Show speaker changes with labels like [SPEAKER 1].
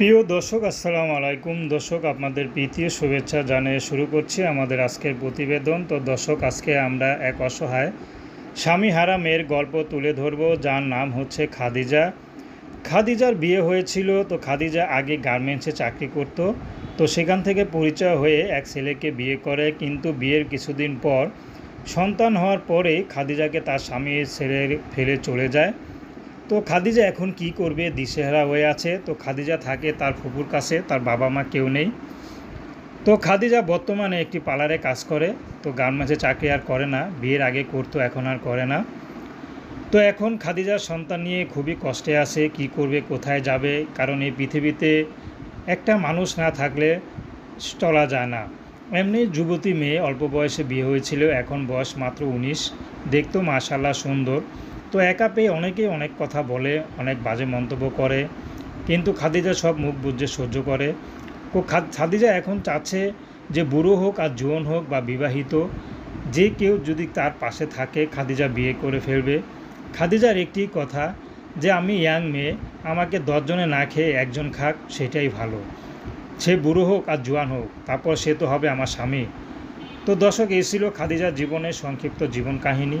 [SPEAKER 1] প্রিয় দর্শক, আসসালামু আলাইকুম। দর্শক, আপনাদের প্রীতীয় শুভেচ্ছা জানিয়ে শুরু করছি আমাদের আজকের প্রতিবেদন। তো দর্শক, আজকে আমরা এক অসহায় স্বামী হারা মেয়ের গল্প তুলে ধরব, যার নাম হচ্ছে খাদিজা। খাদিজার বিয়ে হয়েছিল, তো খাদিজা আগে গার্মেন্টসে চাকরি করত। তো সেখান থেকে পরিচয় হয়ে এক ছেলেকে বিয়ে করে। কিন্তু বিয়ের কিছুদিন পর সন্তান হওয়ার পরে খাদিজাকে তার স্বামী ছেড়ে ফেলে চলে যায়। তো খাদিজা এখন কি করবে? দিশেহারা হয়ে আছে। তো খাদিজা থাকে তার ফুপুর কাছে, তার বাবা মা কেউ নেই। তো খাদিজা বর্তমানে একটি পার্লারে কাজ করে। তো গার্মেন্টসে চাকরি আর করে না। বিয়ের আগে করতো, এখন আর করে না। তো এখন খাদিজার সন্তান নিয়ে খুবই কষ্টে আছে। কি করবে, কোথায় যাবে? কারণ এই পৃথিবীতে একটা মানুষ না থাকলে চলা যায় না। এমনি যুবতী মেয়ে, অল্প বয়সে বিয়ে হয়েছিল। এখন বয়স মাত্র উনিশ। দেখতো মাশাল্লাহ সুন্দর। তো একা পেয়ে অনেকেই অনেক কথা বলে, অনেক বাজে মন্তব্য করে, কিন্তু খাদিজা সব মুখ বুঝে সহ্য করে। খাদিজা এখন চাচ্ছে যে বুড়ো হোক আর জোয়ান হোক বা বিবাহিত, যে কেউ যদি তার পাশে থাকে, খাদিজা বিয়ে করে ফেলবে। খাদিজার একটি কথা যে আমি ইয়াং মেয়ে, আমাকে দশজনে না খেয়ে একজন খাক, সেটাই ভালো। সে বুড়ো হোক আর জোয়ান হোক, তারপর সে তো হবে আমার স্বামী। তো দর্শক, এই ছিল খাদিজার জীবনের সংক্ষিপ্ত জীবন কাহিনী।